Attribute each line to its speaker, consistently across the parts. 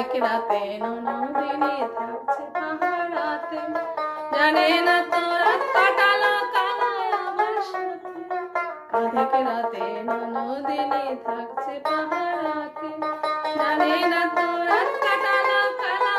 Speaker 1: অনেক রাতে ননদিনী থাকছে পাহারাতে। জানে না তো রাত কাটালো কালায় আমার রাতে ননদিনী থাকছে পাহারাতে। জানে না তো কাটালো কালায়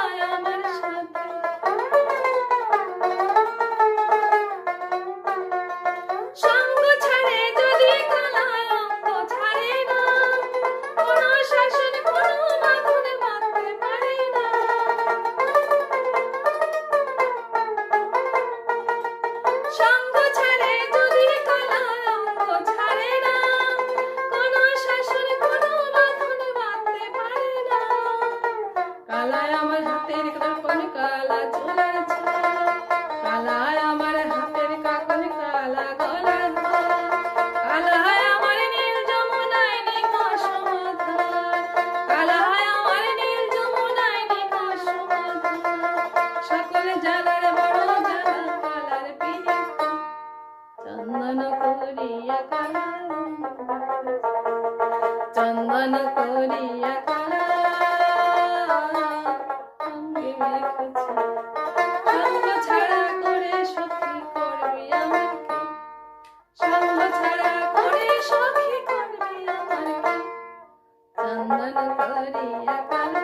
Speaker 1: চন্দন করিয়া কালা চন্দন করিয়া কালা সঙ্গ ছাড়া করে সখী করবি আমাকে। সঙ্গ ছাড়া করে সখী করবি আমাকে। চন্দন করিয়া কালা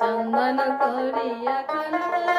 Speaker 1: চন্দন করিয়া কালা